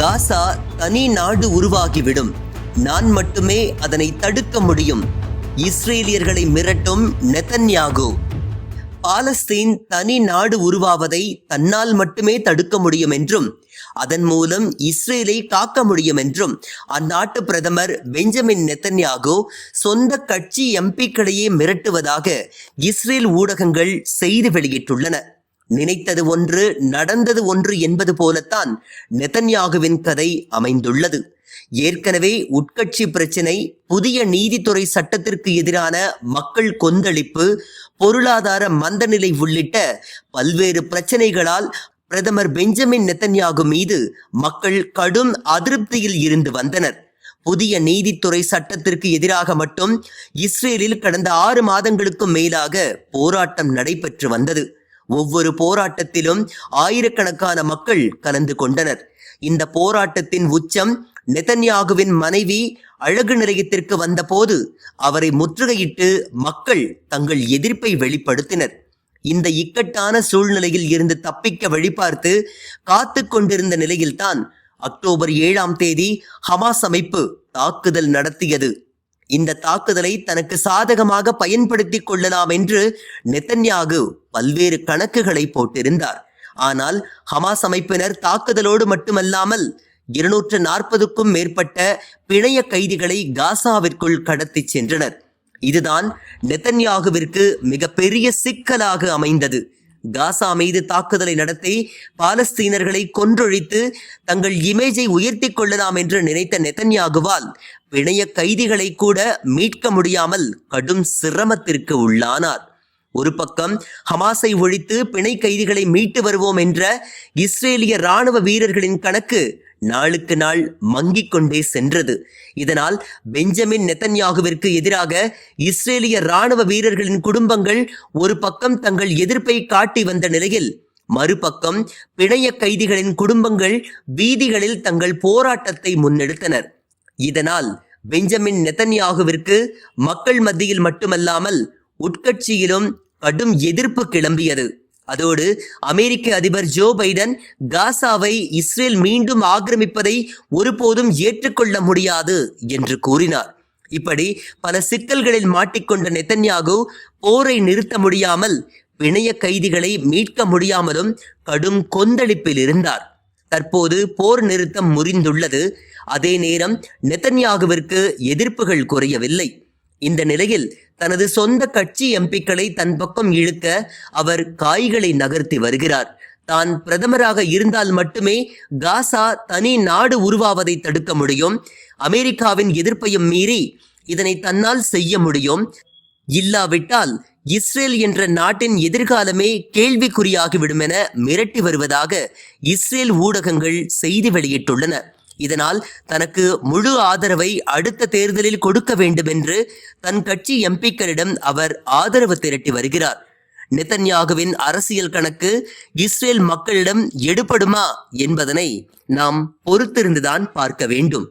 காசா தனி நாடு உருவாகிவிடும். நான் மட்டுமே அதனை தடுக்க முடியும். இஸ்ரேலியர்களை மிரட்டும் நெதன்யாகு. பாலஸ்தீன் தனி நாடு உருவாவதை தன்னால் மட்டுமே தடுக்க முடியும் என்றும் அதன் மூலம் இஸ்ரேலை காக்க முடியும் என்றும் அந்நாட்டு பிரதமர் பெஞ்சமின் நெத்தன்யாகு சொந்த கட்சி எம்பிக்களையே மிரட்டுவதாக இஸ்ரேல் ஊடகங்கள் செய்தி வெளியிட்டுள்ளன. நினைத்தது ஒன்று நடந்தது ஒன்று என்பது போலத்தான் நெதன்யாகுவின் கதை அமைந்துள்ளது. ஏற்கனவே உட்கட்சி பிரச்சினை புதிய நீதித்துறை சட்டத்திற்கு எதிரான மக்கள் கொந்தளிப்பு பொருளாதார மந்தநிலை உள்ளிட்ட பல்வேறு பிரச்சனைகளால் பிரதமர் பெஞ்சமின் நெத்தன்யாகு மீது மக்கள் கடும் அதிருப்தியில் இருந்து வந்தனர். புதிய நீதித்துறை சட்டத்திற்கு எதிராக மட்டும் இஸ்ரேலில் கடந்த ஆறு மாதங்களுக்கும் மேலாக போராட்டம் நடைபெற்று வந்தது. ஒவ்வொரு போராட்டத்திலும் ஆயிரக்கணக்கான மக்கள் கலந்து கொண்டனர். இந்த போராட்டத்தின் உச்சம் நெதன்யாகுவின் மனைவி அழகு நிலையத்திற்கு வந்தபோது அவரை முற்றுகையிட்டு மக்கள் தங்கள் எதிர்ப்பை வெளிப்படுத்தினர். இந்த இக்கட்டான சூழ்நிலையில் இருந்து தப்பிக்க வழிபார்த்து காத்து கொண்டிருந்த நிலையில்தான் அக்டோபர் ஏழாம் தேதி ஹமாஸ் அமைப்பு தாக்குதல் நடத்தியது. இந்த தாக்குதலை தனக்கு சாதகமாக பயன்படுத்திக் கொள்ளலாம் என்று நெத்தன்யாகு பல்வேறு கணக்குகளை போட்டிருந்தார். ஆனால் ஹமாஸ் அமைப்பினர் தாக்குதலோடு மட்டுமல்லாமல் இருநூற்று நாற்பதுக்கும் மேற்பட்ட பிணைய கைதிகளை காசாவிற்குள் கடத்திச் சென்றனர். இதுதான் நெத்தன்யாகுவிற்கு மிகப்பெரிய சிக்கலாக அமைந்தது. காசா மீது தாக்குதலை நடத்தி பாலஸ்தீனர்களை கொன்றொழித்து தங்கள் இமேஜை உயர்த்தி கொள்ளலாம் என்று நினைத்த நெதன்யாகுவால் பிணைய கைதிகளை கூட மீட்க முடியாமல் கடும் சிரமத்திற்கு உள்ளானார். ஒரு பக்கம் ஹமாஸை ஒழித்து பிணை கைதிகளை மீட்டு வருவோம் என்ற இஸ்ரேலிய ராணுவ வீரர்களின் கணக்கு நாளுக்கு நாள் மங்கிக் கொண்டே சென்றது. இதனால் பெஞ்சமின் நெத்தன்யாகுவிற்கு எதிராக இஸ்ரேலிய ராணுவ வீரர்களின் குடும்பங்கள் ஒரு பக்கம் தங்கள் எதிர்ப்பை காட்டி வந்த நிலையில் மறுபக்கம் பிணைய கைதிகளின் குடும்பங்கள் வீதிகளில் தங்கள் போராட்டத்தை முன்னெடுத்தனர். இதனால் பெஞ்சமின் நெத்தன்யாகுவிற்கு மக்கள் மத்தியில் மட்டுமல்லாமல் உட்கட்சியிலும் கடும் எதிர்ப்பு கிளம்பியது. அதோடு அமெரிக்க அதிபர் ஜோ பைடன் காசாவை இஸ்ரேல் மீண்டும் ஆக்கிரமிப்பதை ஒருபோதும் ஏற்றுக்கொள்ள முடியாது என்று கூறினார். இப்படி பல சிக்கல்களில் மாட்டிக்கொண்ட நெத்தன்யாகு போரை நிறுத்த முடியாமல் பிணைய கைதிகளை மீட்க முடியாமலும் கடும் கொந்தளிப்பில் இருந்தார். தற்போது போர் நிறுத்தம் முறிந்துள்ளது. அதே நேரம் நெத்தன்யாகுவிற்கு எதிர்ப்புகள் குறையவில்லை. இந்த நிலையில் தனது சொந்த கட்சி எம்பிக்களை தன் பக்கம் இழுக்க அவர் காய்களை நகர்த்தி வருகிறார். தான் பிரதமராக இருந்தால் மட்டுமே காசா தனி நாடு உருவாவதை தடுக்க முடியும். அமெரிக்காவின் எதிர்ப்பையும் மீறி இதனை தன்னால் செய்ய முடியும். இல்லாவிட்டால் இஸ்ரேல் என்ற நாட்டின் எதிர்காலமே கேள்விக்குறியாகிவிடும் என மிரட்டி வருவதாக இஸ்ரேல் ஊடகங்கள் செய்தி வெளியிட்டுள்ளன. இதனால் தனக்கு முழு ஆதரவை அடுத்த தேர்தலில் கொடுக்க வேண்டும் என்று தன் கட்சி எம்பிக்களிடம் அவர் ஆதரவு திரட்டி வருகிறார். நெத்தன்யாகுவின் அரசியல் கணக்கு இஸ்ரேல் மக்களிடம் எடுபடுமா என்பதனை நாம் பொறுத்திருந்துதான் பார்க்க வேண்டும்.